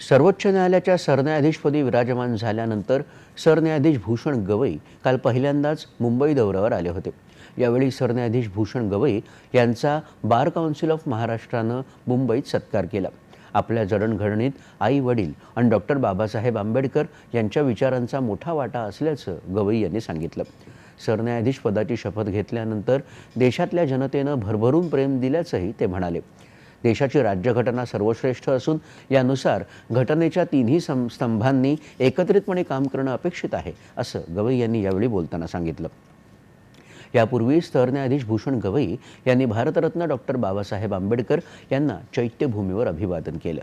सर्वोच्च न्यायालयाच्या सरन्यायाधीशपदी विराजमान झाल्यानंतर सरन्यायाधीश भूषण गवई काल पहिल्यांदाच मुंबई दौऱ्यावर आले होते. यावेळी सरन्यायाधीश भूषण गवई यांचा बार काउन्सिल ऑफ महाराष्ट्रानं मुंबईत सत्कार केला. आपल्या जडणघडणीत आई वडील आणि डॉक्टर बाबासाहेब आंबेडकर यांच्या विचारांचा मोठा वाटा असल्याचं गवई यांनी सांगितलं. सरन्यायाधीश पदाची शपथ घेतल्यानंतर देशातल्या जनतेनं भरभरून प्रेम दिल्याचंही ते म्हणाले. देशाची राज्यघटना सर्वश्रेष्ठ असून यानुसार घटनेच्या तिन्ही सं स्तंभांनी एकत्रितपणे काम करणं अपेक्षित आहे असं गवई यांनी यावेळी बोलताना सांगितलं. यापूर्वी सरन्यायाधीश भूषण गवई यांनी भारतरत्न डॉक्टर बाबासाहेब आंबेडकर यांना चैत्यभूमीवर अभिवादन केलं.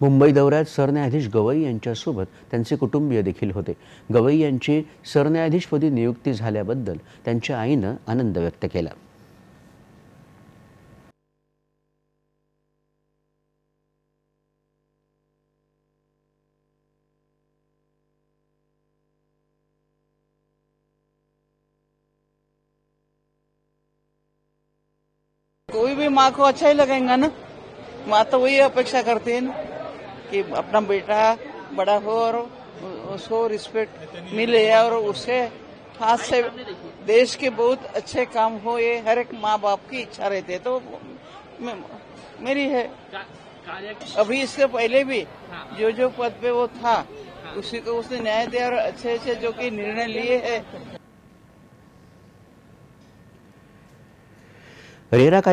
मुंबई दौऱ्यात सरन्यायाधीश गवई यांच्यासोबत त्यांचे कुटुंबीय देखील होते. गवई यांची सरन्यायाधीशपदी नियुक्ती झाल्याबद्दल त्यांच्या आईनं आनंद व्यक्त केला. कोई भी माँ को अच्छा ही लगेगा ना? माँ तो वही अपेक्षा करती है कि अपना बेटा बड़ा हो और उसको रिस्पेक्ट मिले और उसके हाथ से देश के बहुत अच्छे काम हो, ये हर एक माँ बाप की इच्छा रहती है। तो मेरी है। अभी इससे पहले भी जो जो पद पे वो था, उसी को उसने न्याय दिया और अच्छे अच्छे जो कि निर्णय लिए है। रेरा काही